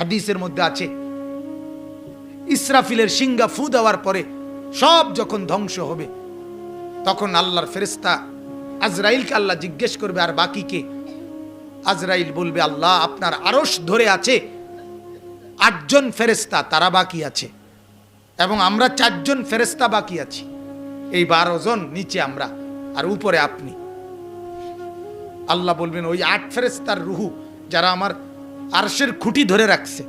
হাদিসের মধ্যে আছে। ইসরাফিলের সিঙ্গা ফু দেওয়ার পরে সব যখন ধ্বংস হবে, তখন আল্লাহর ফেরেস্তা আজরাইলকে আল্লাহ জিজ্ঞেস করবে, আর বাকিকে আজরাইল বলবে, আল্লাহ আপনার আরশ ধরে আছে, আটজন ফেরেস্তা তারা বাকি আছে এবং আমরা চারজন ফেরেস্তা বাকি আছি। এই বারো জন নিচে আমরা, আর উপরে আপনি। আল্লাহ বলবেন, ওই আট ফেরেস্তার রুহু যারা আমার আরশের খুঁটি ধরে রাখছে।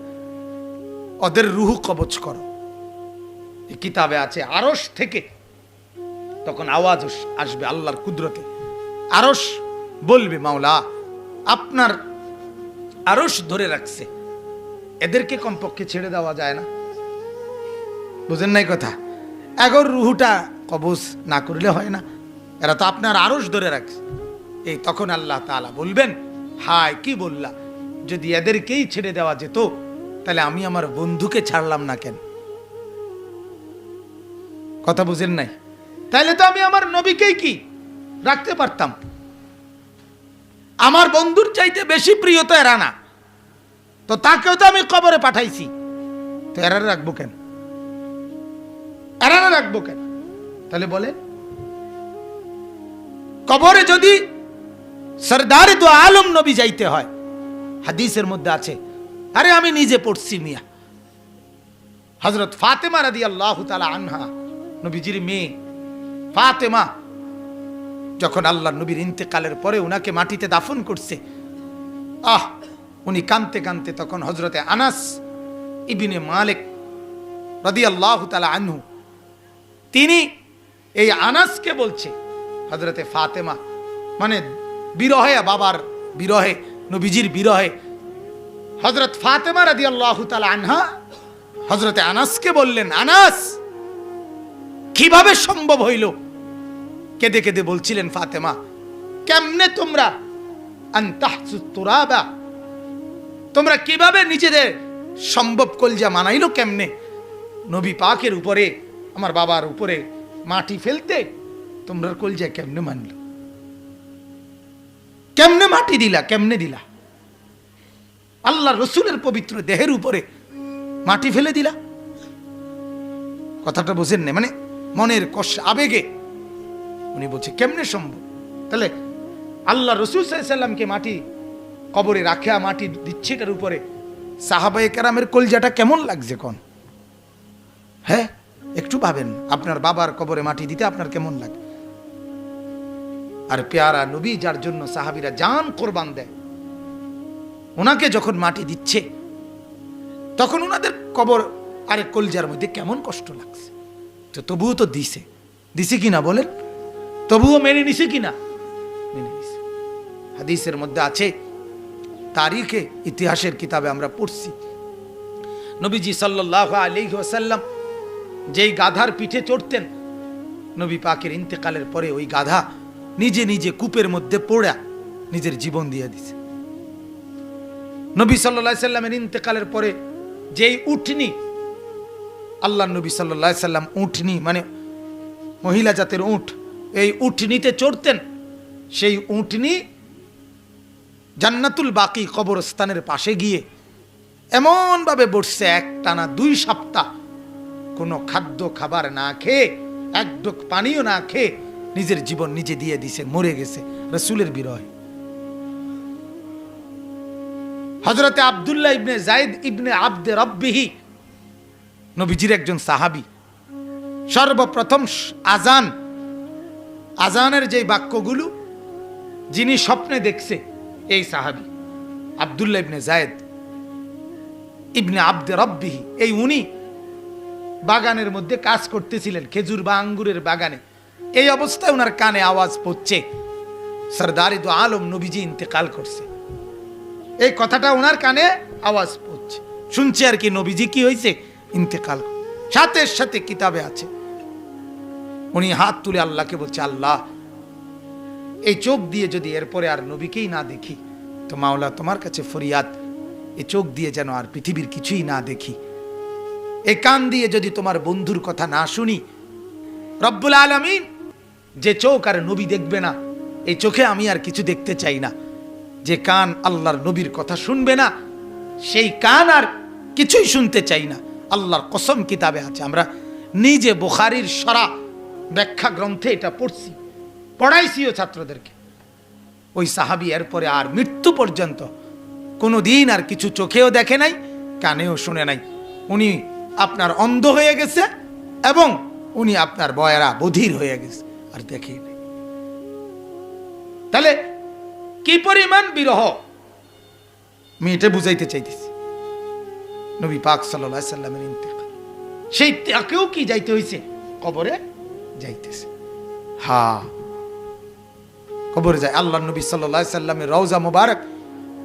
ওদের রুহু কবচ করো। কিতাবে আছে, আরশ থেকে তখন আওয়াজ আসবে আল্লাহর কুদরতে। আরশ বলবে, মাওলা, আপনার আরশ ধরে রাখছে। এদেরকে কমপক্ষে ছেড়ে দেওয়া যায় না। বুঝেন নাই কথা? এগর রুহুটা কবজ না করলে হয় না। এরা তো আপনার আরশ ধরে রাখছে। এই তখন আল্লাহ তাআলা বলবেন, হায়, কি বললা? যদি এদেরকেই ছেড়ে দেওয়া যেত, তাহলে আমি আমার বন্ধুকে ছাড়লাম না কেন? কথা বুঝেন নাই? তাহলে তো আমি আমার নবীকেই কি রাখতে পারতাম? আমার বন্ধুর চাইতে বেশি প্রিয় তো এরা না। তো তাকেও তো আমি কবরে পাঠাইছি। তো এরা রাখব কেন? এরানা রাখব কেন? তাহলে বলে কবরে যদি সরদারে তো আলম নবী যাইতে হয় হাদিসের মধ্যে আছে। আরে আমি নিজে পড়ছি মিয়া। হজরত ফাতেমা রাদি আল্লাহ আনহা, নবীজির মেয়ে ফাতেমা, যখন আল্লাহ নবীর ইন্তেকালের পরে উনাকে মাটিতে দাফন করছে, আহ, উনি কানতে কানতে তখন হজরতে আনাস ইবিনে মালিক রদি আল্লাহ তালা আনহু, তিনি এই আনাসকে বলছে হজরতে ফাতেমা মানে বিরহে বাবার বিরহে নবীজির বিরহে। হজরত ফাতেমা রাদি আল্লাহ আনহা হজরতে আনাসকে বললেন, আনাস, কীভাবে সম্ভব হইল? কেঁদে কেঁদে বলছিলেন ফাতেমা, কেমনে তোমরা তুরাবা, তোমরা কীভাবে নিজেদের সম্ভব কলজা মানাইলো কেমনে? নবী পাকের উপরে, আমার বাবার উপরে মাটি ফেলতে তোমরা কলজা কেমনে মানলো? কেমনে মাটি দিলা, কেমনে দিলা? আল্লাহ রসুলের পবিত্র দেহের উপরে মাটি ফেলে দিলা। কথাটা বোঝেন না মানে মনের কষ্ট, আবেগে। উনি বলছে, কেমনে সম্ভব? তাহলে আল্লাহ রসুল সাল্লামকে মাটি কবরে রাখা মাটি দিচ্ছে এটার উপরে? সাহাবাই কেরামের কলজাটা কেমন লাগছে কোন? হ্যাঁ একটু ভাবেন, আপনার বাবার কবরে মাটি দিতে আপনার কেমন লাগে? আর পেয়ারা নবী যার জন্য সাহাবিরা জান কোরবান দেয়, ওনাকে যখন মাটি দিচ্ছে, তখন ওনাদের কবর আরে কলজার মধ্যে কেমন কষ্ট লাগছে। তো তবুও তো দিছে। দিছে কিনা বলেন? তবুও মেনে নিছে কিনা? মেনে নিছে। হাদিসের মধ্যে আছে, তারিখে ইতিহাসের কিতাবে আমরা পড়ছি, নবীজি সাল্লাহ আলী ওসাল্লাম যেই গাধার পিঠে চড়তেন, নবী পাকের ইন্তেকালের পরে ওই গাধা নিজে নিজে কূপের মধ্যে পড়া নিজের জীবন দিয়ে দিছে। নবী সাল্লা সাল্লামের ইন্তেকালের পরে যেই উঠনি, আল্লাহ নবী সাল্লা সাল্লাম উঠনি মানে মহিলা জাতের উঠ, এই উঠনিতে চড়তেন, সেই উঠনি জান্নাতুল বাকি কবরস্থানের পাশে গিয়ে এমনভাবে বসছে এক টানা দুই সপ্তাহ কোনো খাদ্য খাবার না খেয়ে, এক ডোক পানিও না খেয়ে নিজের জীবন নিজে দিয়ে দিছে, মরে গেছে, রসুলের বিরহে হজরতে আবদুল্লাহ ইবনে জাইদ ইবনে আব্দে রব্বিহি, নবীজির একজন সাহাবি। সর্বপ্রথম আজান আজানের যে বাক্যগুলো, যিনি স্বপ্নে দেখছে, এই সাহাবি, আবদুল্লাহ ইবনে জায়েদ ইবনে আব্দে রব্বিহি। এই উনি বাগানের মধ্যে কাজ করতেছিলেন, খেজুর বা আঙ্গুরের বাগানে। এই অবস্থায় ওনার কানে আওয়াজ পড়ছে। সরদারি দো আলম নবীজি ইন্তেকাল করছে। এই কথাটা ওনার কানে আওয়াজ পড়ছে। শুনছে আর কি, নবীজি কি হয়েছে ইন্তেকাল। সাথে সাথে কিতাবে আছে। উনি হাত তুলে আল্লাহকে বলছে, আল্লাহ, এই চোখ দিয়ে যদি এরপরে আর নবীকেই না দেখি, তো মাওলা তোমার কাছে ফরিয়াদ। এই চোখ দিয়ে যেন আর পৃথিবীর কিছুই না দেখি। এ কান দিয়ে যদি তোমার বন্ধুর কথা না শুনি, রব্বুল আলমিন যে চোখ আর নবী দেখবে না, এই চোখে আমি আর কিছু দেখতে চাই না। যে কান আল্লাহর নবীর কথা শুনবে না, সেই কান আর কিছুই শুনতে চাই না। আল্লাহর কসম কিতাবে আছে, আমরা নিজে বুখারির সরা ব্যাখ্যা গ্রন্থে এটা পড়ছি পড়াইছিও ছাত্রদেরকে। ওই সাহাবি এরপরে আর মৃত্যু পর্যন্ত কোনো দিন আর কিছু চোখেও দেখে নাই, কানেও শুনে নাই। উনি আপনার অন্ধ হয়ে গেছে এবং উনি আপনার বয়রা বধির হয়ে গেছে। আর দেখে তাহলে কি পরিমাণ বিরহ? আমি এটা বুঝাইতে চাইতেছি। নবী পাক সাল্লাহ সাল্লামের ইন্তেকাল। সেই তাকেও কি যাইতে হয়েছে কবরে? যাইতেছে। হা। কবরে যায় আল্লাহ নবী সাল্লাহ সাল্লামের রওজা মুবারক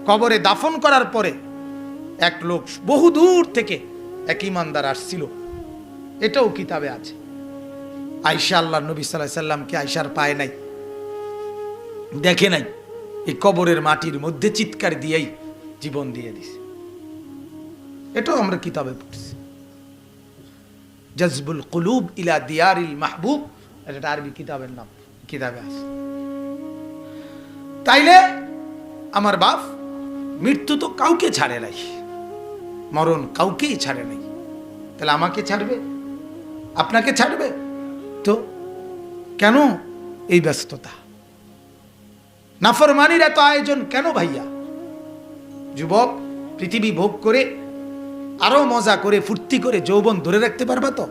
কবরে দাফন করার পরে এক লোক বহু দূর থেকে এক ইমানদার আসছিল। এটাও কিতাবে আছে। আয়সা আল্লাহ নবী সাল্লাহ সাল্লামকে আয়সার পায় নাই। দেখে নাই। এই কবরের মাটির মধ্যে চিৎকার দিয়েই জীবন দিয়ে দিছে। এটাও আমরা কিতাবে পড়ছি। জজবুল কুলুব ইলা দিয়ারিল মাহবুব। এটা আরবি কিতাবের নাম, কিতাবে আছে। তাইলে আমার বাপ মৃত্যু তো কাউকে ছাড়ে নাই। মরণ কাউকেই ছাড়ে নাই। তাহলে আমাকে ছাড়বে? আপনাকে ছাড়বে? কেন এই ব্যস্ততা? নাফরমানির এত আয়োজন কেন ভাইয়া? যুবক, পৃথিবী ভোগ করে, আরও মজা করে, ফুর্তি করে যৌবন ধরে রাখতে পারবা তো?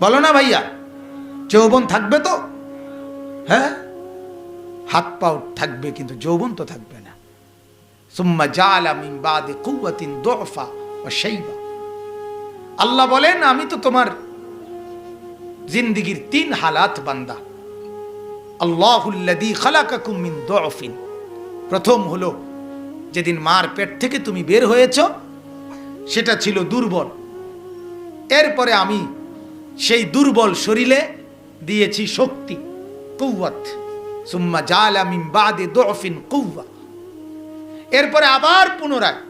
বলো না ভাইয়া, যৌবন থাকবে তো? হ্যাঁ? হাত পাও থাকবে কিন্তু যৌবন তো থাকবে না। সুম্মা জালা মিন বাদি কুওয়াতিন দুফা ওয়া শাইবা। আল্লাহ বলেন, আমি তো তোমার জিন্দিগির তিন হালাত বান্দা। আল্লাহুল্লাদি খালাকাকুম মিন দুফিন প্রথম হলো, যেদিন মার পেট থেকে তুমি বের হয়েছ, সেটা ছিল দুর্বল। এরপরে আমি সেই দুর্বল শরীরে দিয়েছি শক্তি কৌয়াত সুম্মা জালা মিন বাদে দুফিন কৌয়া এরপরে আবার পুনরায়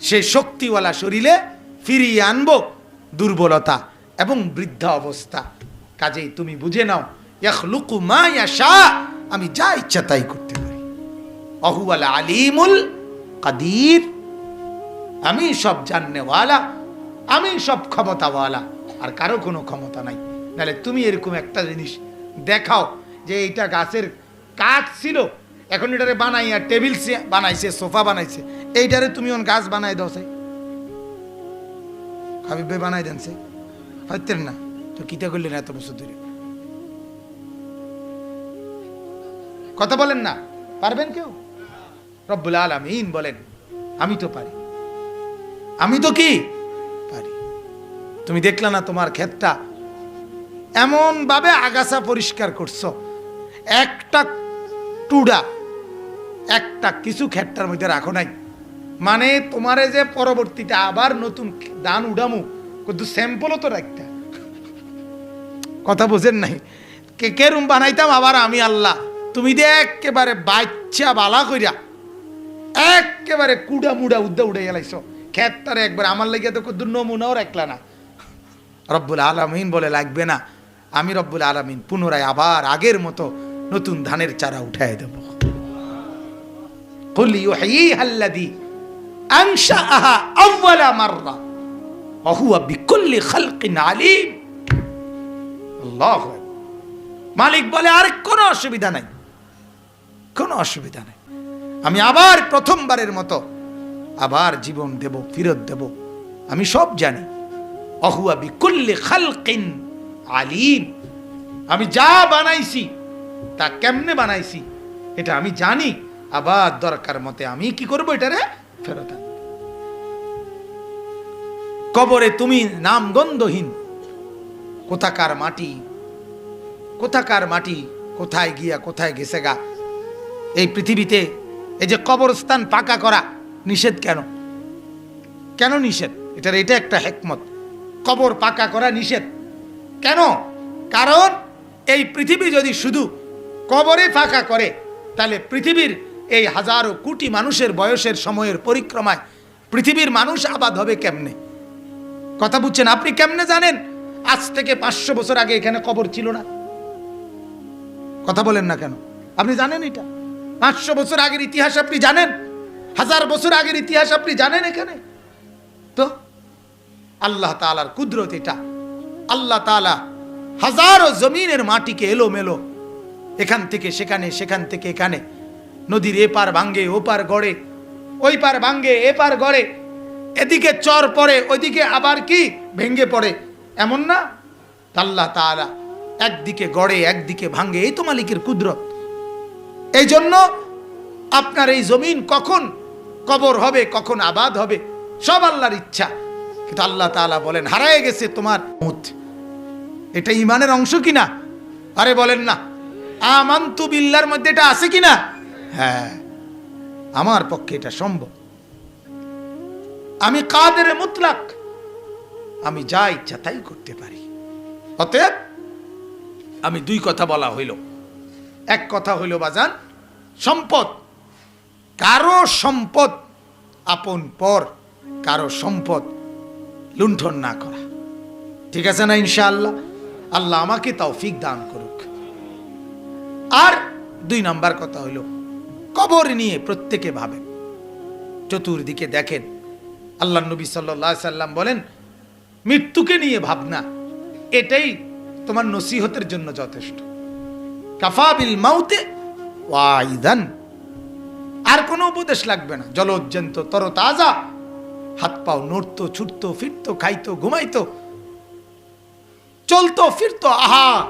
সেই শক্তিওয়ালা শরীরে ফিরিয়ে আনব দুর্বলতা এবং বৃদ্ধা অবস্থা। কাজেই তুমি বুঝে নাও, ইয়াখলুকু মা ইয়াশা আমি যা ইচ্ছা তাই করতে পারি। অহুয়াল আলিমুল কাদির। আমি সব জাননেওয়ালা, আমি সব ক্ষমতাওয়ালা, আর কারও কোনো ক্ষমতা নাই। নাহলে তুমি এরকম একটা জিনিস দেখাও যে এইটা গাছের কাঠ ছিল, এখন এটারে বানাইয়া টেবিল বানাইছে, সোফা বানাইছে, এইটারে তুমি ওন গাছ বানাই দাও সে হাবিব বানাই দেন সে। হইতেন না। তো কিতা করলেন এত বছর ধরে? কথা বলেন না। পারবেন কেউ? রব্বুল আলমিন বলেন, আমি তো পারি। আমি তো কি? পারি। তুমি দেখলা না তোমার ক্ষেতটা? এমন ভাবে আগাছা পরিষ্কার করছ। একটা টুডা, একটা কিছু ক্ষেতটার মধ্যে রাখো নাই। মানে তোমারে যে পরবর্তীতে আবার নতুন দান উড়ামু, কিন্তু স্যাম্পলও তো রাখতে কথা বোঝেন নাই। কে কে রুম বানাইতাম? আবার আমি আল্লাহ। তুমি দে একেবারে বাচ্চা বালা কইরা, একেবারে কুড়া মুড়া উদ্দা উড়ে গেলাইছ খেতারে একবার আমার লাগিয়ে তো কদ্দুর নমুনাও রাখলা না। রব্বুল আলমিন বলে লাগবে না, আমি রব্বুল আলমিন পুনরায় আবার আগের মতো নতুন ধানের চারা উঠায় দেব। আংশা আহা আউ্বালা মাররা খালকিন আলিম। আল্লাহ মালিক বলে, আর, কোনো অসুবিধা নাই। কোনো অসুবিধা নাই। আমি আবার প্রথমবারের মতো আবার জীবন দেব, ফিরত দেব। আমি সব জানি। অহুয়া বিকুল্লি খালকিন আলিম। আমি যা বানাইছি, তা কেমনে বানাইছি, এটা আমি জানি। আবার দরকার মতে আমি কি করব এটারে ফেরত কবরে তুমি নাম গন্ধহীন কোথাকার মাটি? কোথাকার মাটি? কোথায় গিয়া, কোথায় গেছে গা? এই পৃথিবীতে এই যে কবরস্থান পাকা করা নিষেধ কেন? কেন নিষেধ? এটার এটা একটা হেকমত। কবর পাকা করা নিষেধ। কেন? কারণ এই পৃথিবী যদি শুধু কবরে ফাঁকা করে, তাহলে পৃথিবীর এই হাজারো কোটি মানুষের বয়সের সময়ের পরিক্রমায় পৃথিবীর মানুষ আবাদ হবে কেমনে? কথা বুঝছেন? আপনি কেমনে জানেন? আজ থেকে পাঁচশো বছর আগে এখানে কবর ছিল না। কথা বলেন না কেন? আপনি জানেন এটা? পাঁচশো বছর আগের ইতিহাস আপনি জানেন? হাজার বছর আগের ইতিহাস আপনি জানেন এখানে? তো, আল্লাহ তালার কুদরত এটা। আল্লাহ তালা হাজারো জমিনের মাটিকে এলো মেলো এখান থেকে সেখানে, সেখান থেকে এখানে, নদীর এপার ভাঙ্গে, ওপার গড়ে ওই পার ভাঙ্গে, এপার গড়ে, এদিকে চর পড়ে, ওইদিকে আবার কি? ভেঙ্গে পড়ে। এমন না? আল্লাহ তাআলা একদিকে গড়ে, একদিকে ভাঙ্গে এই তো মালিকের কুদরত। এই জন্য আপনার এই জমিন কখন কবর হবে, কখন আবাদ হবে, সব আল্লাহর ইচ্ছা। কিন্তু আল্লাহ তাআলা বলেন, হারায় গেছে তোমার মুত এটা ইমানের অংশ কিনা? আরে বলেন না। আমান্তু বিল্লার মধ্যে এটা আছে কিনা? হ্যাঁ। আমার পক্ষে এটা সম্ভব। আমি কাদের মুতলাক? আমি যা ইচ্ছা তাই করতে পারি। অতএব আমি দুই কথা বলা হইল। এক কথা হইল বাজান, সম্পদ। কারও সম্পদ আপন পর কারও সম্পদ লুণ্ঠন না করা। ঠিক আছে না ইনশাআল্লাহ? আল্লাহ আমাকে তৌফিক দান করুক। আর দুই নাম্বার কথা হইল, কবর নিয়ে প্রত্যেকে ভাবেন। চতুর্দিকে দেখেন আল্লাহ নবী সাল্লাম বলেন মৃত্যুকে নিয়ে ভাবনা। এটাই তোমার নসিহতের জন্য যথেষ্ট। কাফাবিল মাউতে ওয়াইদান আর কোনো উপদেশ লাগবে না। জলজ্জন্ত তর তাজা হাত পাও নড়তো, ছুটতো, ফিরতো, খাইতো, ঘুমাইতো, চলতো, ফিরতো, আহা!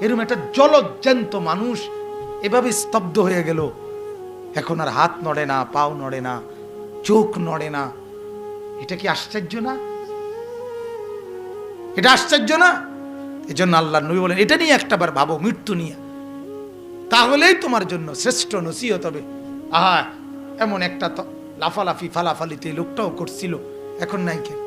এরকম একটা জলজ্জান্ত মানুষ এভাবে স্তব্ধ হয়ে গেল। এখন আর হাত নড়ে না, পাও নড়ে না, চোখ নড়ে না। এটা কি আশ্চর্য না? এটা আশ্চর্য না? এই জন্য আল্লাহ নবী বলেন, এটা নিয়ে একটাবার ভাবো, মৃত্যু নিয়ে। তাহলেই তোমার জন্য শ্রেষ্ঠ নসিহত হবে। আহা, এমন একটা লাফালাফি, ফালাফালিতে লোকটাও করছিল, এখন নাই কেন?